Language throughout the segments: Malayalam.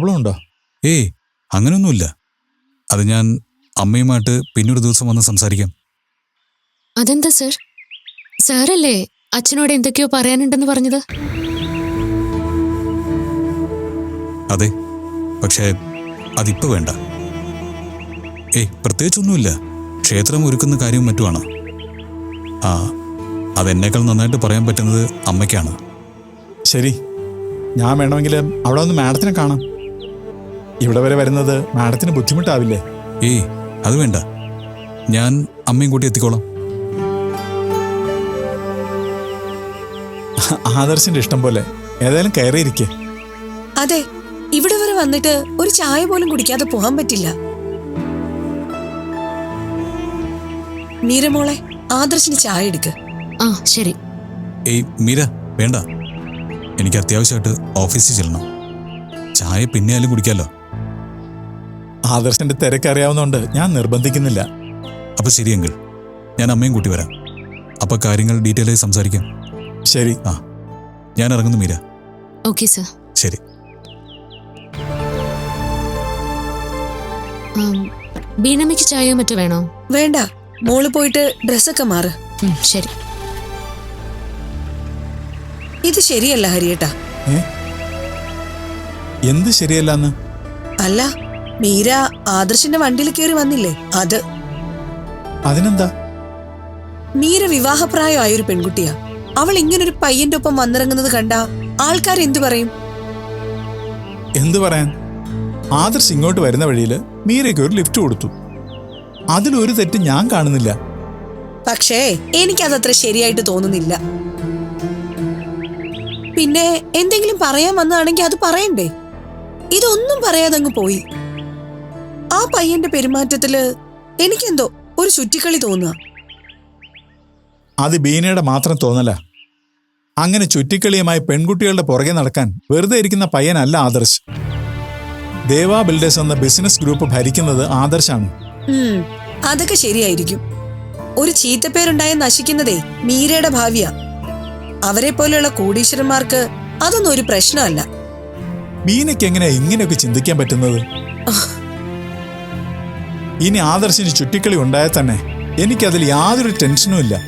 പ്രോബ്ലം ഉണ്ടോ ഏയ് അങ്ങനെയൊന്നുമില്ല. അത് ഞാൻ അമ്മയുമായിട്ട് പിന്നൊരു ദിവസം വന്ന് സംസാരിക്കാം. അതെന്താ സർ? സാറല്ലേ അച്ഛനോട് എന്തൊക്കെയോ പറയാനുണ്ടെന്ന് പറഞ്ഞത്? അതെ പക്ഷേ അതിപ്പോ വേണ്ട. ഏയ് പ്രത്യേകിച്ചൊന്നുമില്ല. ക്ഷേത്രം ഒരുക്കുന്ന കാര്യവും മറ്റുമാണ്. ആ അതെന്നേക്കാൾ നന്നായിട്ട് പറയാൻ പറ്റുന്നത് അമ്മയ്ക്കാണ്. ശരി ഞാൻ വേണമെങ്കിൽ അവിടെ ഒന്ന് മാഡത്തിനെ കാണാം. ഇവിടെ വരെ വരുന്നത് മാഡത്തിന് ബുദ്ധിമുട്ടാവില്ലേ? ഏയ് അത് വേണ്ട. ഞാൻ അമ്മയും കൂട്ടി എത്തിക്കോളാം. ആദർശിന്റെ ഇഷ്ടം പോലെ ഏതായാലും കയറിയിരിക്കെ. അതെ ഇവിടെ വരെ വന്നിട്ട് ഒരു ചായ പോലും കുടിക്കാതെ പോകാൻ പറ്റില്ല. മീരമോളെ ആദർശിന് ചായ എടുക്ക്. ആ ശരി. ഏയ് മീര വേണ്ട. എനിക്ക് അത്യാവശ്യമായിട്ട് ഓഫീസിൽ ചെല്ലണം. ചായ പിന്നെയാലും കുടിക്കാമല്ലോ ആദർശിന്റെ തിരക്ക് അറിയാവുന്നതുകൊണ്ട് ഞാൻ നിർബന്ധിക്കുന്നില്ല. അപ്പൊ ശരി അങ്കിൾ. ഞാൻ അമ്മയും കൂട്ടി വരാം. അപ്പൊ കാര്യങ്ങൾ ഡീറ്റെയിൽ ആയി സംസാരിക്കാം. ശരി. ആ. ഞാൻ ഇറങ്ങുന്നു മീര. Okay sir. ശരി. ബീനമ്മയ്ക്ക് ചായയോ മറ്റോ വേണോ? വേണ്ട. മോൾ പോയിട്ട് ഡ്രസ്സൊക്കെ മാറ്. ഉം, ശരി. ഇത് ശരിയല്ല ഹരിയേട്ടാ. ഏ? എന്ത് ശരിയല്ലെന്ന്? അല്ല മീര ആദർശിന്റെ വണ്ടിയിൽ കയറി വന്നില്ലേ? അത്. അതിനെന്താ? മീര വിവാഹപ്രായമായ ഒരു പെൺകുട്ടിയാ. അവൾ ഇങ്ങനൊരു പയ്യന്റെ ഒപ്പം വന്നിറങ്ങുന്നത് കണ്ട ആൾക്കാർ എന്തു പറയും? എന്തു പറയാൻ? ആദർശ് ഇങ്ങോട്ട് വരുന്ന വഴിയിൽ മീരയ്ക്ക് ഒരു ലിഫ്റ്റ് കൊടുത്തു. അതിലൊരു തെറ്റ് ഞാൻ കാണുന്നില്ല. പക്ഷേ എനിക്കതത്ര ശരിയായിട്ട് തോന്നുന്നില്ല. പിന്നെ എന്തെങ്കിലും പറയാൻ വന്നതാണെങ്കിൽ അത് പറയണ്ടേ? ഇതൊന്നും പറയാതെ അങ്ങ് പോയി. ആ പയ്യന്റെ പെരുമാറ്റത്തിൽ എനിക്കെന്തോ ഒരു ചുറ്റിക്കളി തോന്നുക അത് ബീനയുടെ മാത്രം തോന്നല. അങ്ങനെ ചുറ്റിക്കളിയുമായി പെൺകുട്ടികളുടെ പുറകെ നടക്കാൻ വെറുതെ ഇരിക്കുന്ന പയ്യനല്ല ആദർശ്. ദേവാ ബിൽഡേഴ്സ് എന്ന ബിസിനസ് ഗ്രൂപ്പ് ഭരിക്കുന്നത് ആദർശാണ്. അതൊക്കെ ശരിയായിരിക്കും. ഒരു ചീത്തപ്പേരുണ്ടായ നശിക്കുന്നതേ മീരയുടെ ഭാവിയാ. അവരെ പോലെയുള്ള കോടീശ്വരന്മാർക്ക് അതൊന്നും ഒരു പ്രശ്നമല്ല. മീനയ്ക്ക് എങ്ങനെയാ ഇങ്ങനെയൊക്കെ ചിന്തിക്കാൻ പറ്റുന്നത്? ഇനി ആദർശിന് ചുറ്റിക്കളി ഉണ്ടായാൽ തന്നെ എനിക്കതിൽ യാതൊരു ടെൻഷനും ഇല്ല.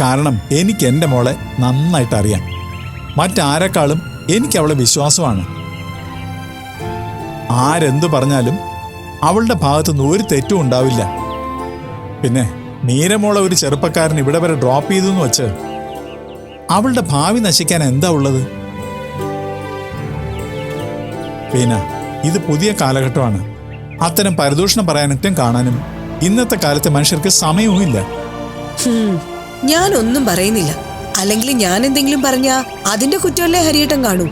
കാരണം എനിക്ക് എന്റെ മോളെ നന്നായിട്ട് അറിയാം. മറ്റാരെക്കാളും എനിക്ക് അവളെ വിശ്വാസമാണ്. ആരെന്തു പറഞ്ഞാലും അവളുടെ ഭാഗത്തുനിന്ന് ഒരു തെറ്റും ഉണ്ടാവില്ല. പിന്നെ നീരമോളെ ഒരു ചെറുപ്പക്കാരൻ ഇവിടെ വരെ ഡ്രോപ്പ് ചെയ്തു എന്ന് വെച്ച് അവളുടെ ഭാവി നശിക്കാൻ എന്താ ഉള്ളത്? പിന്നെ ഇത് പുതിയ കാലഘട്ടമാണ്. അത്തരം പരദൂഷണം പറയാനൊറ്റും കാണാനും ഇന്നത്തെ കാലത്തെ മനുഷ്യർക്ക് സമയവുമില്ല. ഞാൻ ഒന്നും പറയുന്നില്ല. അല്ലെങ്കിൽ ഞാൻ എന്തെങ്കിലും പറഞ്ഞ അതിന്റെ കുറ്റമല്ലേ ഹരിയേട്ടൻ കാണൂ?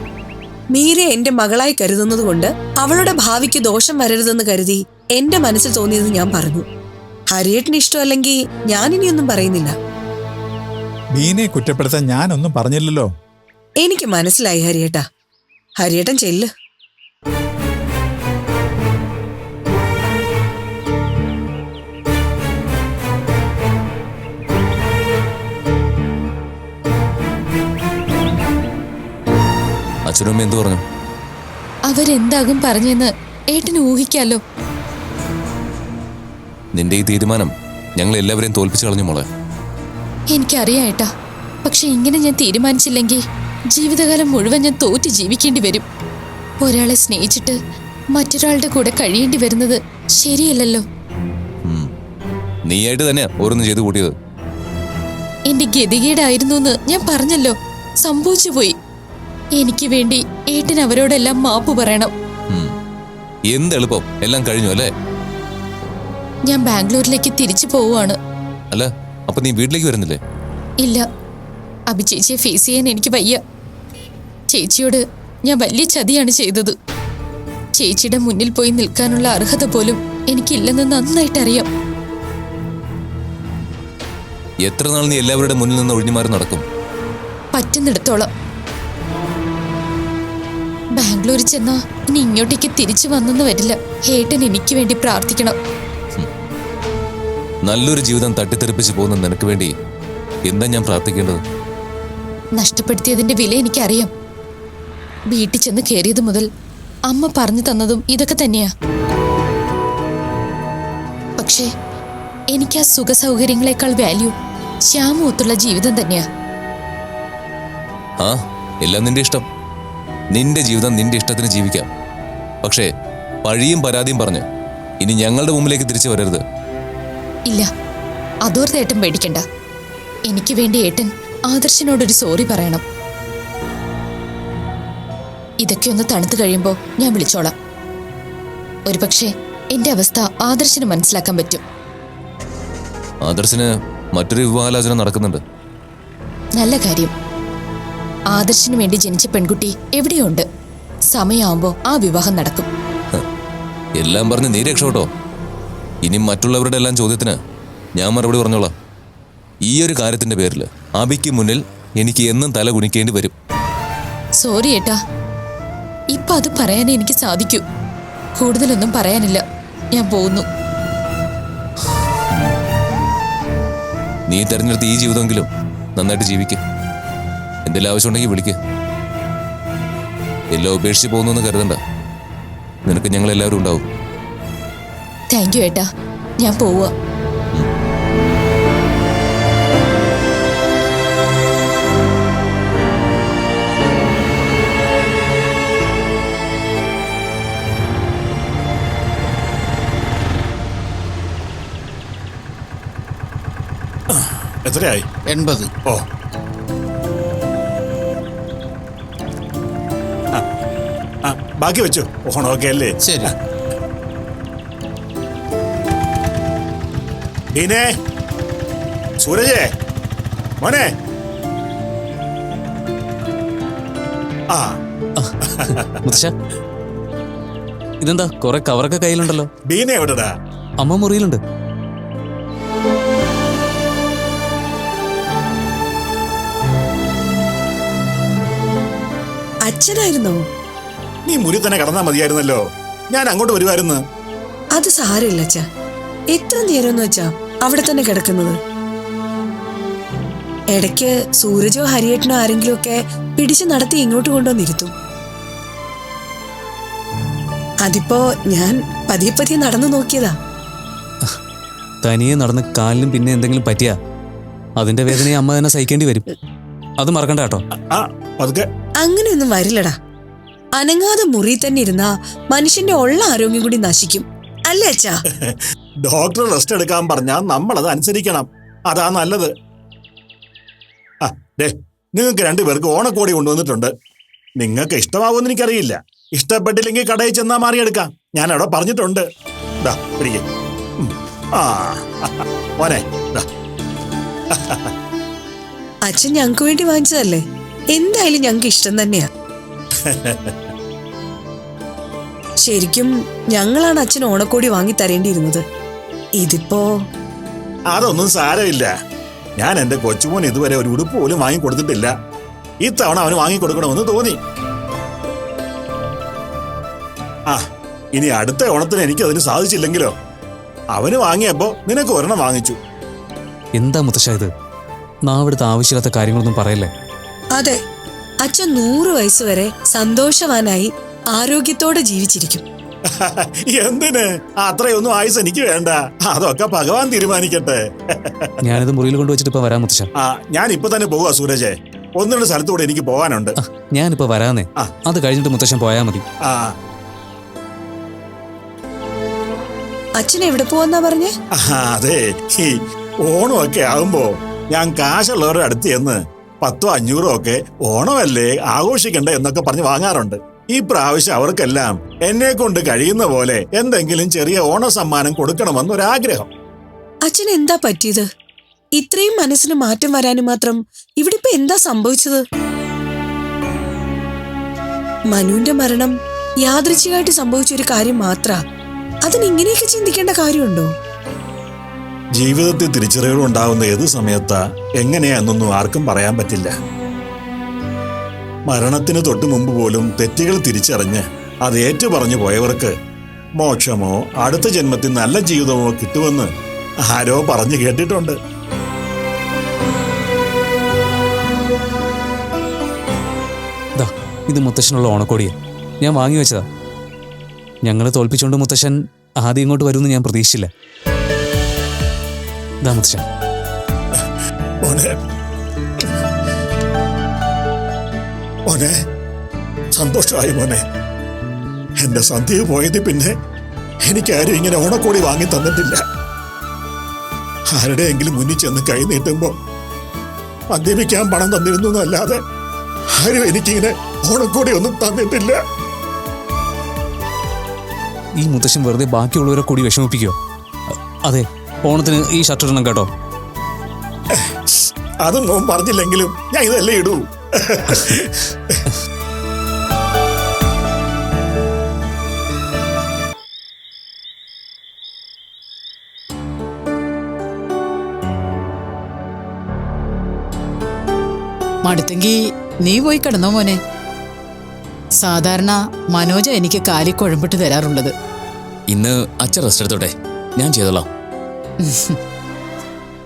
മീരെ എന്റെ മകളായി കരുതുന്നത് കൊണ്ട് അവളുടെ ഭാവിക്ക് ദോഷം വരരുതെന്ന് കരുതി എന്റെ മനസ്സിൽ തോന്നിയത് ഞാൻ പറഞ്ഞു. ഹരിയേട്ടന് ഇഷ്ടമല്ലെങ്കിൽ ഞാൻ ഇനിയൊന്നും പറയുന്നില്ല. മീനെ കുറ്റപ്പെടുത്താൻ ഞാനൊന്നും പറഞ്ഞില്ലല്ലോ. എനിക്ക് മനസ്സിലായി ഹരിയേട്ടാ. ഹരിയേട്ടൻ ചെല്ല്. അച്ഛനും എന്തു പറഞ്ഞു? അവരെന്താകും പറഞ്ഞെന്ന് ഏട്ടന് ഊഹിക്കാലോ. നിന്റെ ഈ തീരുമാനം ഞങ്ങൾ എല്ലാവരെയും തോൽപ്പിച്ചു കളഞ്ഞു മോളെ. എനിക്കറിയാം ഏട്ടാ. പക്ഷെ ഇങ്ങനെ ഞാൻ തീരുമാനിച്ചില്ലെങ്കിൽ ജീവിതകാലം മുഴുവൻ ഞാൻ തോറ്റ് ജീവിക്കേണ്ടി വരും. ഒരാളെ സ്നേഹിച്ചിട്ട് മറ്റൊരാളുടെ കൂടെ കഴിയേണ്ടി വരുന്നത് ശരിയല്ലല്ലോ. നീയായിട്ട് തന്നെ ഓരോന്ന് ചെയ്തു കൂട്ടിയത്. എന്റെ ഗതികേടായിരുന്നു എന്ന് ഞാൻ പറഞ്ഞല്ലോ. സംഭവിച്ചു പോയി. എനിക്ക് വേണ്ടി ഏട്ടൻ അവരോടെല്ലാം മാപ്പ് പറയണം. ഉം. എന്ത് എളുപ്പം? എല്ലാം കഴിഞ്ഞു അല്ലേ? ഞാൻ ബാംഗ്ലൂരിലേക്ക് തിരിച്ചു പോവുകയാണ്. അല്ല അപ്പൊ നീ വീട്ടിലേക്ക് വരുന്നില്ലേ? ഇല്ല. അഭി ചേച്ചിയെ ഫേസ് ചെയ്യാൻ എനിക്ക് വയ്യ. ചേച്ചിയോട് ഞാൻ വലിയ ചതിയാണ് ചെയ്തത്. ചേച്ചിയുടെ മുന്നിൽ പോയി നിൽക്കാനുള്ള അർഹത പോലും എനിക്കില്ലെന്ന് നന്നായിട്ട് അറിയാം. എത്ര നാൾ നീ എല്ലാവരുടെ മുന്നിൽ നിന്ന് ഒഴിഞ്ഞുമാറി നടക്കും? പറ്റുന്നിടത്തോളം. ബാംഗ്ലൂരിൽ ചെന്നാ ഇനി ഇങ്ങോട്ടേക്ക് തിരിച്ചു വന്നെന്ന് വരില്ല. ഏട്ടൻ എനിക്ക് വേണ്ടി പ്രാർത്ഥിക്കണം. നല്ലൊരു ജീവിതം തട്ടിത്തെറിപ്പിച്ച് പോകുന്ന നിനക്ക് വേണ്ടി എന്താ ഞാൻ പ്രാർത്ഥിക്കേണ്ടത്? നഷ്ടപ്പെടുത്തിയതിന്റെ വില എനിക്കറിയാം. വീട്ടിൽ ചെന്ന് കയറിയത് മുതൽ അമ്മ പറഞ്ഞു തന്നതും ഇതൊക്കെ തന്നെയാ. പക്ഷേ എനിക്ക് ആ സുഖ സൗകര്യങ്ങളെക്കാൾ വാല്യൂ ശ്യാമൊത്തുള്ള ജീവിതം തന്നെയാ. ആ എല്ലാം നിന്റെ ഇഷ്ടം. നിന്റെ ജീവിതം നിന്റെ ഇഷ്ടത്തിന് ജീവിക്കാം. പക്ഷേ പഴിയും പരാതിയും പറഞ്ഞു ഇനി ഞങ്ങളുടെ മുമ്പിലേക്ക് തിരിച്ചു വരരുത്. ഇല്ല അതോർത്ത് ഏട്ടൻ പേടിക്കണ്ട. എനിക്ക് വേണ്ടി ഏട്ടൻ ആദർശനോടൊരു സോറി പറയണം. ഇതൊക്കെ ഒന്ന് തണുത്തു കഴിയുമ്പോൾ ഞാൻ വിളിച്ചോളാം. ഒരുപക്ഷെ എന്റെ അവസ്ഥ ആദർശന് മനസ്സിലാക്കാൻ പറ്റും. ആദർശിന് മറ്റൊരു വിവാഹാലോചന നടക്കുന്നുണ്ട്. നല്ല കാര്യം. ആദർശിനു വേണ്ടി ജനിച്ച പെൺകുട്ടി എവിടെയുണ്ട്? സമയാവുമ്പോ ആ വിവാഹം നടക്കും. എല്ലാം പറഞ്ഞ് നീ രക്ഷോട്ടോ ഇനി മറ്റുള്ളവരുടെ എല്ലാം ചോദ്യത്തിന് ഞാൻ മറുപടി പറഞ്ഞോളാം. ഈ ഒരു കാര്യത്തിന്റെ പേരിൽ അബിക്ക് മുന്നിൽ എനിക്ക് എന്നും തല കുണിക്കേണ്ടി വരും. സോറി ഏട്ടാ. ഇപ്പൊ അത് പറയാൻ എനിക്ക് സാധിക്കൂ. കൂടുതലൊന്നും പറയാനില്ല. ഞാൻ പോകുന്നു നീ തെരഞ്ഞെടുത്ത ഈ ജീവിതമെങ്കിലും നന്നായിട്ട് ജീവിക്കും. എന്തെങ്കിലും ആവശ്യമുണ്ടെങ്കിൽ വിളിക്ക്. എല്ലാം ഉപേക്ഷിച്ച് പോകുന്നു കരുതണ്ട. നിനക്ക് ഞങ്ങൾ എല്ലാവരും ഉണ്ടാവും. താങ്ക് യു ഏട്ടാ. ഞാൻ പോവുക. എത്രയായി? എൺപത്. ഓ ബാക്കി വെച്ചു. ഓണമൊക്കെ അല്ലേ? ശരി. ഡീനെ സൂരജേ മോനെ. ആ. മുത്തശ്ശ. ഇതെന്താ കുറെ കവറൊക്കെ കയ്യിലുണ്ടല്ലോ? ബീനെ എവിടെടാ? അമ്മ മുറിയിലുണ്ട്. അച്ഛനായിരുന്നോ? നീ മുറി തന്നെ കടന്നാ മതിയായിരുന്നല്ലോ. ഞാൻ അങ്ങോട്ട് വരുമായിരുന്നു അത് സാരമില്ല അച്ഛ. എത്ര നേരം വെച്ചാ അവിടെ തന്നെ കിടക്കുന്നത്? ഇടയ്ക്ക് സൂരജോ ഹരിയേട്ടനോ ആരെങ്കിലും ഒക്കെ പിടിച്ചു നടത്തി ഇങ്ങോട്ട് കൊണ്ടുവന്നിരുത്തും. അതിപ്പോ ഞാൻ പതിയെ പതിയെ നടന്നു നോക്കിയതാ. തനിയെ നടന്ന് കാലിനും പിന്നെ എന്തെങ്കിലും പറ്റിയാ? അതിന്റെ വേദനയെ അമ്മ തന്നെ സഹിക്കേണ്ടി വരും. അത് മറക്കണ്ട കേട്ടോ. അങ്ങനെയൊന്നും വരില്ലടാ. അനങ്ങാതെ മുറി തന്നെ ഇരുന്ന മനുഷ്യന്റെ ഉള്ള ആരോഗ്യം കൂടി നശിക്കും. അല്ലേ അച്ഛാ? ഡോക്ടർ റെസ്റ്റ് എടുക്കാൻ പറഞ്ഞാൽ നമ്മൾ അത് അനുസരിക്കണം. അതാ നല്ലത്. നിങ്ങൾക്ക് രണ്ടുപേർക്ക് ഓണക്കോടി കൊണ്ടുവന്നിട്ടുണ്ട്. നിങ്ങൾക്ക് ഇഷ്ടമാവുമെന്ന് എനിക്കറിയില്ല. ഇഷ്ടപ്പെട്ടില്ലെങ്കിൽ കടയിൽ ചെന്നാ മാറിയെടുക്കാം. ഞാൻ അവിടെ പറഞ്ഞിട്ടുണ്ട് അച്ഛൻ ഞങ്ങൾക്ക് വേണ്ടി വാങ്ങിച്ചതല്ലേ? എന്തായാലും ഞങ്ങൾക്ക് ഇഷ്ടം തന്നെയാ. ശരിക്കും ഞങ്ങളാണ് അച്ഛൻ ഓണക്കോടി വാങ്ങി തരേണ്ടിയിരുന്നത് ഇതിപ്പോ അതൊന്നും സാരമില്ല. ഞാൻ എന്റെ കൊച്ചുമോൻ ഇതുവരെ ഒരു ഉടുപ്പ് പോലും വാങ്ങി കൊടുത്തിട്ടില്ല ഇത്തവണ അവന് വാങ്ങി കൊടുക്കണമെന്ന് തോന്നി. ആ ഇനി അടുത്ത ഓണത്തിന് എനിക്ക് അതിന് സാധിച്ചില്ലെങ്കിലോ? അവന് വാങ്ങിയപ്പോ നിനക്ക് ഒരെണ്ണം വാങ്ങിച്ചു. എന്താ മുത്തശ്ശ ഇത്? നാവിടുത്തെ ആവശ്യമില്ലാത്ത കാര്യങ്ങളൊന്നും പറയല്ലേ? അതെ അച്ഛൻ നൂറ് വയസ്സുവരെ സന്തോഷവാനായി ആരോഗ്യത്തോടെ ജീവിച്ചിരിക്കും. എന്തിന്? അത്രയൊന്നും ആയുസ് എനിക്ക് വേണ്ട. അതൊക്കെ ഭഗവാൻ തീരുമാനിക്കട്ടെ. ഞാനിത് മുറിയിൽ കൊണ്ടുവച്ചിട്ട് ഇപ്പൊ വരാൻ മുത്തശ്ശ ആ ഞാൻ ഇപ്പൊ തന്നെ പോവാ സൂരജെ. ഒന്ന് രണ്ട് സ്ഥലത്തൂടെ എനിക്ക് പോകാനുണ്ട് ഞാനിപ്പോ വരാന്നേ. ആ. അത് കഴിഞ്ഞിട്ട് മുത്തശ്ശൻ പോയാ മതി. ആ. അച്ഛൻ എവിടെ പോവാന്നാ പറഞ്ഞേ? ആ, അതെ. ഈ ഓണമൊക്കെ ആകുമ്പോ ഞാൻ കാശുള്ളവരുടെ അടുത്ത് ചെന്ന് പത്തോ അഞ്ഞൂറോ ഒക്കെ ഓണമല്ലേ ആഘോഷിക്കണ്ടേ എന്നൊക്കെ പറഞ്ഞ് വാങ്ങാറുണ്ട്. ഈ പ്രാവശ്യം അവർക്കെല്ലാം എന്നെ കൊണ്ട് കഴിയുന്ന പോലെ എന്തെങ്കിലും ചെറിയ ഓണ സമ്മാനം കൊടുക്കണമെന്നൊരാഗ്രഹം അച്ഛൻ എന്താ പറ്റിയത്? ഇത്രയും മനസ്സിന് മാറ്റം വരാനും മാത്രം ഇവിടെ ഇപ്പൊ എന്താ സംഭവിച്ചത്? മനുവിന്റെ മരണം യാദൃച്ഛികമായിട്ട് സംഭവിച്ച ഒരു കാര്യം മാത്ര. അതിന് ഇങ്ങനെയൊക്കെ ചിന്തിക്കേണ്ട കാര്യമുണ്ടോ? ജീവിതത്തിൽ തിരിച്ചറിവുകൾ ഉണ്ടാവുന്ന ഏത് സമയത്താ എങ്ങനെയാന്നൊന്നും ആർക്കും പറയാൻ പറ്റില്ല. മരണത്തിന് തൊട്ട് മുമ്പ് പോലും തെറ്റുകൾ തിരിച്ചറിഞ്ഞ് അത് ഏറ്റുപറഞ്ഞു പോയവർക്ക് മോക്ഷമോ അടുത്ത ജന്മത്തിൽ നല്ല ജീവിതമോ കിട്ടുമെന്ന് ആരോ പറഞ്ഞു കേട്ടിട്ടുണ്ട്. ഇത് മുത്തശ്ശനുള്ള ഓണക്കോടിയാ. ഞാൻ വാങ്ങി വെച്ചതാ. ഞങ്ങളെ തോൽപ്പിച്ചുകൊണ്ട് മുത്തശ്ശൻ ആദ്യം ഇങ്ങോട്ട് വരുമെന്ന് ഞാൻ പ്രതീക്ഷിച്ചില്ല. ദാ മുത്തശ്ശൻ. മോനെ. സന്തോഷമായി മോനെ. എന്റെ സന്ധ്യ പോയത് പിന്നെ എനിക്കാരും ഇങ്ങനെ ഓണക്കോടി വാങ്ങി തന്നിട്ടില്ല. ആരുടെയെങ്കിലും മുന്നിൽ ചെന്ന് കൈ നീട്ടുമ്പോ മദ്യപിക്കാൻ പണം തന്നിരുന്നു എന്നല്ലാതെ ആരും എനിക്കിങ്ങനെ ഓണക്കോടി ഒന്നും തന്നിട്ടില്ല. ഈ മുത്തശ്ശൻ വെറുതെ ബാക്കിയുള്ളവരെ കൂടി വിഷമിപ്പിക്കോ അതെ ഓണത്തിന് ഈ ഷർട്ട് ഇടണം കേട്ടോ. അതും പറഞ്ഞില്ലെങ്കിലും ഞാൻ ഇതല്ലേ ഇടൂ. മടുത്തെങ്കി നീ പോയി കിടന്നോ മോനെ. സാധാരണ മനോജ എനിക്ക് കാലി കുഴമ്പിട്ട് തരാറുള്ളത്. ഇന്ന് അച്ഛൻ റെസ്റ്റ് എടുത്തോട്ടെ? ഞാൻ ചെയ്തോളാം.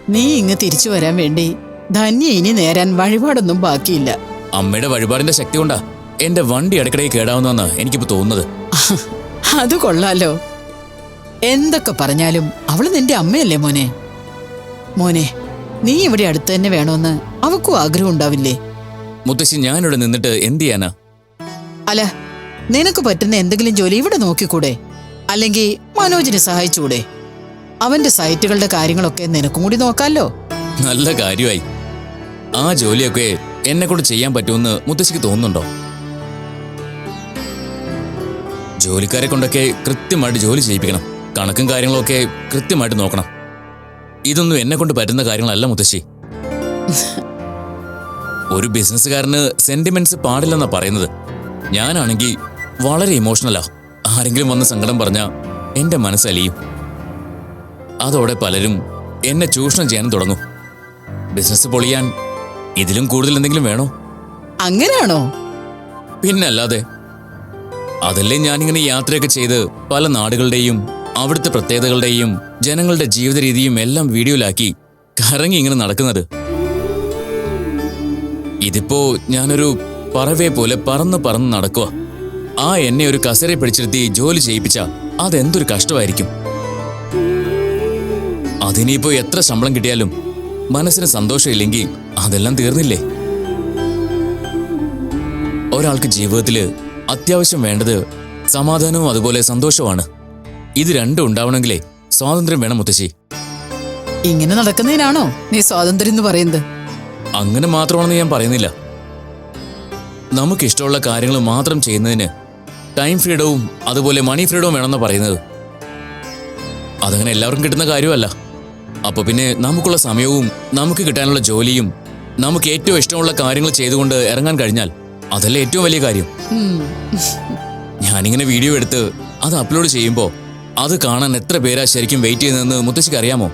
നീ ഇങ്ങ് തിരിച്ചു വരാൻ വേണ്ടി ധന്യ ഇനി നേരാൻ വഴിപാടൊന്നും ബാക്കിയില്ല. അമ്മയുടെ വഴിപാടിന്റെ ശക്തി കൊണ്ടാ എന്റെ വണ്ടി ഇടയ്ക്കിടയിൽ കേടാവുന്ന എനിക്കിപ്പോ തോന്നുന്നത്. അത് കൊള്ളാലോ. എന്തൊക്കെ പറഞ്ഞാലും അവൾ നിന്റെ അമ്മയല്ലേ മോനെ? മോനെ നീ ഇവിടെ അടുത്ത് തന്നെ വേണമെന്ന് അവക്കും ആഗ്രഹം ഉണ്ടാവില്ലേ? മുത്തശ്ശി ഞാനിവിടെ നിന്നിട്ട് എന്ത് ചെയ്യാനാ? അല്ല നിനക്ക് പറ്റുന്ന എന്തെങ്കിലും ജോലി ഇവിടെ നോക്കിക്കൂടെ? അല്ലെങ്കിൽ മനോജിനെ സഹായിച്ചുകൂടെ? അവന്റെ സൈറ്റുകളുടെ കാര്യങ്ങളൊക്കെ നിനക്കും കൂടി നോക്കാലോ. നല്ല കാര്യമായി. ആ ജോലിയൊക്കെ എന്നെ കൊണ്ട് ചെയ്യാൻ പറ്റുമെന്ന് മുത്തശ്ശിക്ക് തോന്നുന്നുണ്ടോ? ജോലിക്കാരെ കൊണ്ടൊക്കെ കൃത്യമായിട്ട് ജോലി ചെയ്യിപ്പിക്കണം. കണക്കും കാര്യങ്ങളൊക്കെ കൃത്യമായിട്ട് നോക്കണം. ഇതൊന്നും എന്നെ കൊണ്ട് പറ്റുന്ന കാര്യങ്ങളല്ല മുത്തശ്ശി. ഒരു ബിസിനസ്സുകാരന് സെന്റിമെന്റ്സ് പാടില്ലെന്നാ പറയുന്നത്. ഞാനാണെങ്കിൽ വളരെ ഇമോഷണലാ ആരെങ്കിലും വന്ന് സങ്കടം പറഞ്ഞാ എന്റെ മനസ്സലിയും അതോടെ പലരും എന്നെ ചൂഷണം ചെയ്യാൻ തുടങ്ങും. ബിസിനസ് പൊളിയാൻ ഇതിലും കൂടുതൽ എന്തെങ്കിലും വേണോ? അങ്ങനെയാണോ? പിന്നല്ലാതെ അതല്ലേ ഞാനിങ്ങനെ യാത്രയൊക്കെ ചെയ്ത് പല നാടുകളുടെയും അവിടുത്തെ പ്രത്യേകതകളുടെയും ജനങ്ങളുടെ ജീവിത രീതിയും എല്ലാം വീഡിയോയിലാക്കി കറങ്ങി ഇങ്ങനെ നടക്കുന്നത്. ഇതിപ്പോ ഞാനൊരു പറവേ പോലെ പറന്ന് പറന്ന് നടക്കുക ആ എന്നെ ഒരു കസരെ പിടിച്ചിരുത്തി ജോലി ചെയ്യിപ്പിച്ച അതെന്തൊരു കഷ്ടമായിരിക്കും. അതിനിപ്പോ എത്ര ശമ്പളം കിട്ടിയാലും മനസ്സിന് സന്തോഷമില്ലെങ്കിൽ അതെല്ലാം തീർന്നില്ലേ? ഒരാൾക്ക് ജീവിതത്തിൽ അത്യാവശ്യം വേണ്ടത് സമാധാനവും അതുപോലെ സന്തോഷവുമാണ്. ഇത് രണ്ടും ഉണ്ടാവണമെങ്കിലേ സ്വാതന്ത്ര്യം വേണം മുത്തശ്ശി. ഇങ്ങനെ നടക്കുന്നതിനാണോ നീ സ്വാതന്ത്ര്യം എന്ന് പറയുന്നത്? അങ്ങനെ മാത്രമാണെന്ന് ഞാൻ പറയുന്നില്ല. നമുക്ക് ഇഷ്ടമുള്ള കാര്യങ്ങൾ മാത്രം ചെയ്യുന്നതിന് ടൈം ഫ്രീഡവും അതുപോലെ മണി ഫ്രീഡവും വേണമെന്ന് പറയുന്നത്. അതങ്ങനെ എല്ലാവർക്കും കിട്ടുന്ന കാര്യമല്ല. അപ്പൊ പിന്നെ നമുക്കുള്ള സമയവും നമുക്ക് കിട്ടാനുള്ള ജോലിയും നമുക്ക് ഏറ്റവും ഇഷ്ടമുള്ള കാര്യങ്ങൾ ചെയ്തുകൊണ്ട് ഇറങ്ങാൻ കഴിഞ്ഞാൽ അതല്ലേ ഏറ്റവും വലിയ കാര്യം. ഞാനിങ്ങനെ വീഡിയോ എടുത്ത് അത് അപ്ലോഡ് ചെയ്യുമ്പോൾ അത് കാണാൻ എത്ര പേരാ ശരിക്കും വെയിറ്റ് ചെയ്യുന്നതെന്ന് മുത്തശ്ശിക്ക് അറിയാമോ?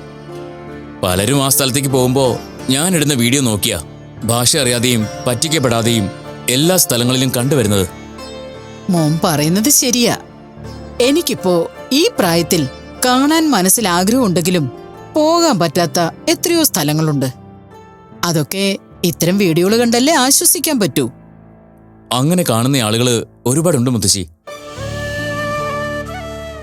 പലരും ആ സ്ഥലത്തേക്ക് പോകുമ്പോൾ ഞാൻ ഇടുന്ന വീഡിയോ നോക്കിയാ ഭാഷ അറിയാതെയും പറ്റിക്കപ്പെടാതെയും എല്ലാ സ്ഥലങ്ങളിലും കണ്ടുവരുന്നത്. മോം പറയുന്നത് ശരിയാ. എനിക്കിപ്പോ ഈ പ്രായത്തിൽ കാണാൻ മനസ്സിൽ ആഗ്രഹമുണ്ടെങ്കിലും പോകാൻ പറ്റാത്ത എത്രയോ സ്ഥലങ്ങളുണ്ട്. അതൊക്കെ ഇത്തരം വീഡിയോകൾ കണ്ടല്ലേ ആശ്വസിക്കാൻ പറ്റൂ. അങ്ങനെ കാണുന്ന ആളുകൾ ഒരുപാടുണ്ട് മുത്തശ്ശി.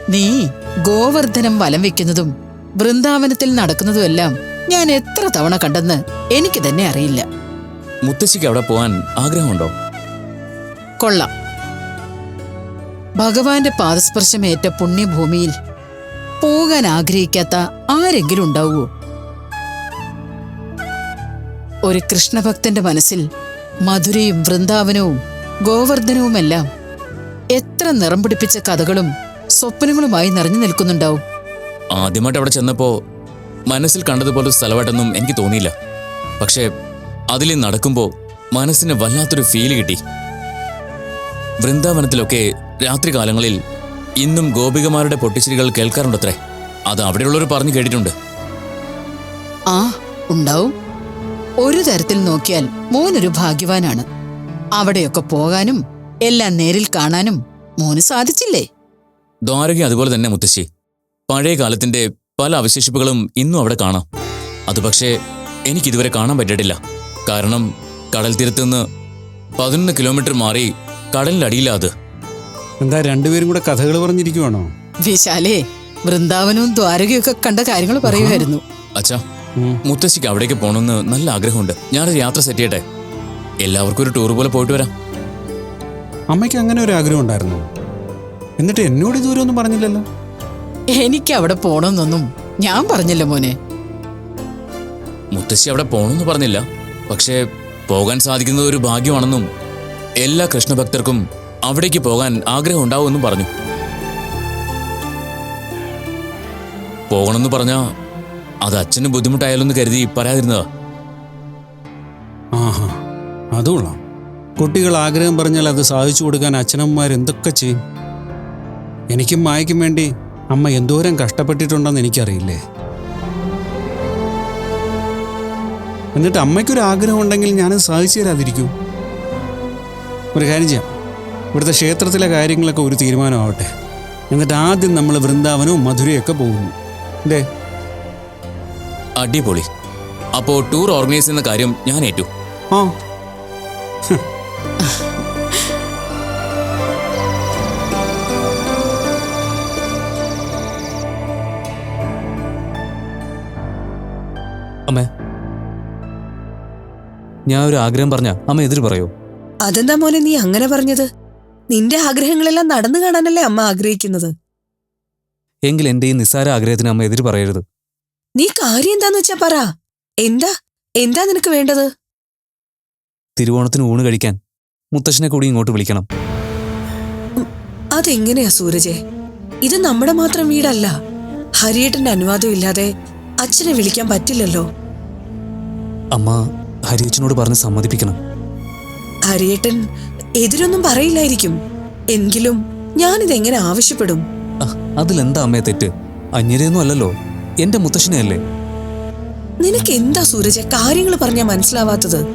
നീ ഗോവർദ്ധനം വലം വെക്കുന്നതും വൃന്ദാവനത്തിൽ നടക്കുന്നതുമെല്ലാം ഞാൻ എത്ര തവണ കണ്ടെന്ന് എനിക്ക് തന്നെ അറിയില്ല. മുത്തശ്ശിക്ക് അവിടെ പോവാൻ ആഗ്രഹമുണ്ടോ? കൊള്ളാം. ഭഗവാന്റെ പാദസ്പർശമേറ്റ പുണ്യഭൂമിയിൽ പോകാൻ ആഗ്രഹിക്കാത്ത ആരെങ്കിലും ഉണ്ടാവുമോ ഒരു കൃഷ്ണഭക്തന്റെ മനസ്സിൽ മധുരയും വൃന്ദാവനവും ഗോവർദ്ധനവുമെല്ലാം എത്ര നിറം പിടിപ്പിച്ച കഥകളും സ്വപ്നങ്ങളുമായി നിറഞ്ഞു നിൽക്കുന്നുണ്ടാവും. ആദ്യമായിട്ട് അവിടെ ചെന്നപ്പോ മനസ്സിൽ കണ്ടതുപോലെ സ്ഥലമായിട്ടൊന്നും എനിക്ക് തോന്നിയില്ല. പക്ഷേ അതിൽ നടക്കുമ്പോൾ മനസ്സിന് വല്ലാത്തൊരു ഫീൽ കിട്ടി. വൃന്ദാവനത്തിലൊക്കെ രാത്രികാലങ്ങളിൽ ഇന്നും ഗോപികമാരുടെ പൊട്ടിച്ചിരികൾ കേൾക്കാറുണ്ടത്രേ. അത് അവിടെയുള്ളവർ പറഞ്ഞു കേട്ടിട്ടുണ്ട്. ആ ഉണ്ടാവും. ഒരു തരത്തിൽ നോക്കിയാൽ മോനൊരു ഭാഗ്യവാനാണ്. അവിടെയൊക്കെ പോകാനും എല്ലാം നേരിൽ കാണാനും മോന് സാധിച്ചില്ലേ? ദ്വാരക അതുപോലെ തന്നെ മുത്തശ്ശി. പഴയ കാലത്തിന്റെ പല അവശേഷിപ്പുകളും ഇന്നും അവിടെ കാണാം. അത് പക്ഷേ എനിക്കിതുവരെ കാണാൻ പറ്റിയിട്ടില്ല. കാരണം കടൽ തീരത്തുനിന്ന് പതിനൊന്ന് കിലോമീറ്റർ മാറി കടലിനടിയിലാ അത്. എന്താ രണ്ടുപേരും കൂടെ കഥകൾ പറഞ്ഞിരിക്കുവാണോ? വിശാലേ വൃന്ദാവനവും ദ്വാരകയൊക്കെ കണ്ട കാര്യങ്ങൾ പറയുമായിരുന്നു. അച്ഛാ. മുത്തശ്ശിക്ക് അവിടേക്ക് പോകണമെന്ന് നല്ല ആഗ്രഹമുണ്ട്. ഞാനൊരു യാത്ര സെറ്റ് ചെയ്യട്ടെ? എല്ലാവർക്കും ഒരു ടൂർ പോലെ പോയിട്ട് വരാം. അമ്മയ്ക്ക് അങ്ങനെ ഒരു ആഗ്രഹം ഉണ്ടായിരുന്നു? എന്നിട്ട് എന്നോട് ഇതുവരെ ഒന്നും പറഞ്ഞില്ലല്ലോ? എനിക്ക് അവിടെ പോണമെന്നൊന്നും ഞാൻ പറഞ്ഞില്ല മോനെ. മുത്തശ്ശി അവിടെ പോകണമെന്ന് പറഞ്ഞില്ല. പക്ഷേ പോകാൻ സാധിക്കുന്നത് ഒരു ഭാഗ്യമാണെന്നും എല്ലാ കൃഷ്ണഭക്തർക്കും അവിടേക്ക് പോകാൻ ആഗ്രഹം ഉണ്ടാവുമെന്നും പറഞ്ഞു. പോകണമെന്ന് പറഞ്ഞാ അത് അച്ഛന് ബുദ്ധിമുട്ടായാലൊന്ന് കരുതി പറയാതിരുന്നതാ. ആഹാ അതുകൊള്ളാം കുട്ടികൾ ആഗ്രഹം പറഞ്ഞാൽ അത് സാധിച്ചു കൊടുക്കാൻ അച്ഛനമ്മമാർ എന്തൊക്കെ ചെയ്യും? എനിക്കും മായയ്ക്കും വേണ്ടി അമ്മ എന്തോരം കഷ്ടപ്പെട്ടിട്ടുണ്ടെന്ന് എനിക്കറിയില്ലേ? എന്നിട്ട് അമ്മയ്ക്കൊരു ആഗ്രഹം ഉണ്ടെങ്കിൽ ഞാനത് സാധിച്ചു തരാതിരിക്കും. ഒരു കാര്യം ചെയ്യാം. ഇവിടുത്തെ ക്ഷേത്രത്തിലെ കാര്യങ്ങളൊക്കെ ഒരു തീരുമാനമാവട്ടെ. എന്നിട്ട് ആദ്യം നമ്മൾ വൃന്ദാവനവും മധുരയൊക്കെ പോകുന്നു. അല്ലേ അടിപൊളി. അപ്പോ ടൂർ ഓർഗനൈസ് ചെയ്യുന്ന കാര്യം ഞാൻ ഏറ്റു. ആ. അമ്മേ. ഞാൻ ഒരു ആഗ്രഹം പറഞ്ഞ അമ്മ എതിര് പറയോ? അതെന്താ മോനെ നീ അങ്ങനെ പറഞ്ഞത്? നിന്റെ ആഗ്രഹങ്ങളെല്ലാം നടന്നു കാണാനല്ലേ അമ്മ ആഗ്രഹിക്കുന്നത്? എങ്കിൽ എന്റെ ഈ നിസ്സാര ആഗ്രഹത്തിന് അമ്മ എതിര് പറയരുത്. നീ കാര്യം എന്താന്ന് വെച്ചാ പറ. എന്താ? എന്താ നിനക്ക് വേണ്ടത്? തിരുവോണത്തിന് ഊണ് കഴിക്കാൻ മുത്തശ്ശനെ കൂടി ഇങ്ങോട്ട് വിളിക്കണം. അതെങ്ങനെയാ സൂരജെ? ഇത് നമ്മുടെ മാത്രം വീടല്ല. ഹരിയേട്ടന്റെ അനുവാദം ഇല്ലാതെ അച്ഛനെ വിളിക്കാൻ പറ്റില്ലല്ലോ. അമ്മ ഹരിയച്ചനോട് പറഞ്ഞ് സമ്മതിപ്പിക്കണം. ഹരിയേട്ടൻ എതിരൊന്നും പറയില്ലായിരിക്കും. എങ്കിലും ഞാനിതെങ്ങനെ ആവശ്യപ്പെടും? അതിലെന്താ അമ്മയെ തെറ്റ്? അന്യരെയൊന്നും അല്ലല്ലോ. എന്റെ മുത്തശ്ശനെയല്ലേ? നിനക്ക് എന്താ സൂരജ്? കാര്യങ്ങൾ പറഞ്ഞാ മനസ്സിലാവാത്തത്?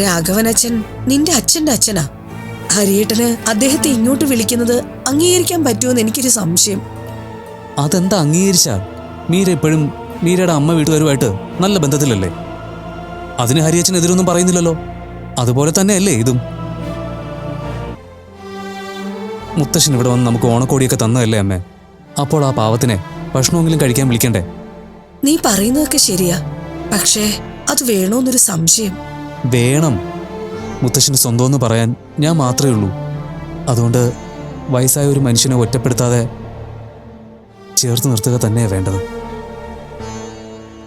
രാഘവൻ അച്ഛൻ നിന്റെ അച്ഛന്റെ അച്ഛനാ. ഹരിയേട്ടന് അദ്ദേഹത്തെ ഇങ്ങോട്ട് വിളിക്കുന്നത് അംഗീകരിക്കാൻ പറ്റുമെന്ന് എനിക്കൊരു സംശയം. അതെന്താ അംഗീകരിച്ചാ? മീര എപ്പോഴും മീരയുടെ അമ്മ വീട്ടുകാരുമായിട്ട് നല്ല ബന്ധത്തിലല്ലേ? അതിന് ഹരിയച്ചൻ എതിരൊന്നും പറയുന്നില്ലല്ലോ. അതുപോലെ തന്നെയല്ലേ ഇതും. മുത്തശ്ശൻ ഇവിടെ വന്ന് നമുക്ക് ഓണക്കോടിയൊക്കെ തന്നതല്ലേ അമ്മേ? അപ്പോൾ ആ പാവത്തിനെ ഭക്ഷണമെങ്കിലും കഴിക്കാൻ വിളിക്കണ്ടേ? നീ പറയുന്നതൊക്കെ ശരിയാ. പക്ഷേ അത് വേണോന്നൊരു സംശയം. വേണം. മുത്തശ്ശന് സ്വന്തമെന്ന് പറയാൻ ഞാൻ മാത്രമേ ഉള്ളൂ. അതുകൊണ്ട് വയസ്സായ ഒരു മനുഷ്യനെ ഒറ്റപ്പെടുത്താതെ ചേർത്ത് നിർത്തുക തന്നെയാണ് വേണ്ടത്.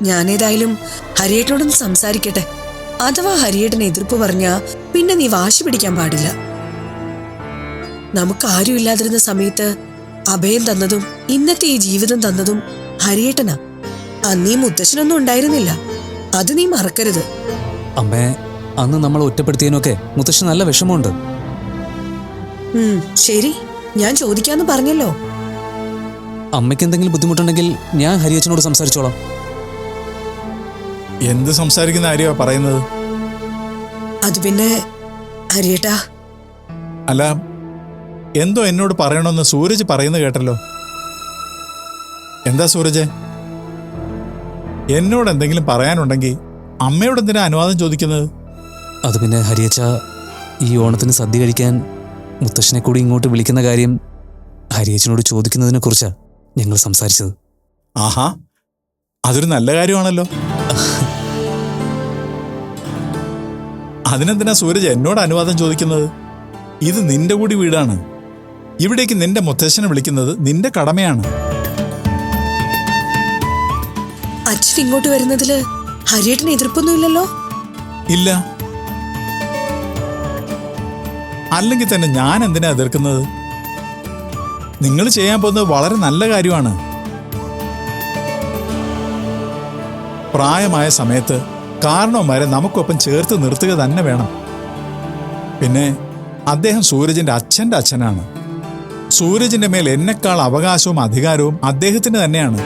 ഞാനേതായാലും ഹരിയേട്ടനോടൊന്ന് സംസാരിക്കട്ടെ. അഥവാ ഹരിയേട്ടൻ എതിർപ്പ് പറഞ്ഞാ പിന്നെ നീ വാശി പിടിക്കാൻ പാടില്ല. നമുക്ക് ആരും ഇല്ലാതിരുന്ന സമയത്ത് അഭയം തന്നതും ഇന്നത്തെ ഈ ജീവിതം തന്നതും ഹരിയേട്ടനാ. അന്നീ മുത്തശ്ശനൊന്നും ഉണ്ടായിരുന്നില്ല. അത് നീ മറക്കരുത്. അമ്മേ അന്ന് നമ്മൾ ഒറ്റപ്പെടുത്തിയതിനൊക്കെ മുത്തശ്ശൻ നല്ല വിഷമമുണ്ട്. ശരി. ഞാൻ ചോദിക്കാന്ന് പറഞ്ഞല്ലോ. അമ്മയ്ക്ക് എന്തെങ്കിലും ബുദ്ധിമുട്ടുണ്ടെങ്കിൽ ഞാൻ ഹരിയച്ചനോട് സംസാരിച്ചോളാം. എന്ത് സംസാരിക്കുന്ന കാര്യമാണ് പറയുന്നത്? അത് പിന്നെ ഹരിയേട്ടാ. അല്ല എന്തോ എന്നോട് പറയണമെന്ന് സൂരജ് പറയുന്നത് കേട്ടല്ലോ. എന്താ സൂരജ്? എന്നോട് എന്തെങ്കിലും പറയാനുണ്ടെങ്കിൽ അമ്മയോട് എന്തിനാ അനുവാദം ചോദിക്കുന്നത്? അത് പിന്നെ ഹരിയച്ച ഈ ഓണത്തിന് സദ്യ കഴിക്കാൻ മുത്തശ്ശനെ കൂടി ഇങ്ങോട്ട് വിളിക്കുന്ന കാര്യം ഹരിയച്ചനോട് ചോദിക്കുന്നതിനെ കുറിച്ചാണ് ഞങ്ങൾ സംസാരിച്ചത്. ആഹാ അതൊരു നല്ല കാര്യമാണല്ലോ. അതിനെന്തിനാ സൂരജ് എന്നോട് അനുവാദം ചോദിക്കുന്നത്? ഇത് നിന്റെ കൂടി വീടാണ്. ഇവിടേക്ക് നിന്റെ മുത്തശ്ശനെ വിളിക്കുന്നത് നിന്റെ കടമയാണ്. അച്ഛൻ ഇങ്ങോട്ട് വരുന്നതിൽ ഹരിയേട്ടന് എതിർപ്പൊന്നുമില്ലല്ലോ? ഇല്ല. അല്ലെങ്കിൽ തന്നെ ഞാൻ എന്തിനാ എതിർക്കുന്നത്? നിങ്ങൾ ചെയ്യാൻ പോകുന്നത് വളരെ നല്ല കാര്യമാണ്. പ്രായമായ സമയത്ത് കാരണവന്മാരെ നമുക്കൊപ്പം ചേർത്ത് നിർത്തുക തന്നെ വേണം. പിന്നെ അദ്ദേഹം സൂരജിന്റെ അച്ഛന്റെ അച്ഛനാണ്. സൂരജിന്റെ മേൽ എന്നെക്കാൾ അവകാശവും അധികാരവും അദ്ദേഹത്തിന് തന്നെയാണ്.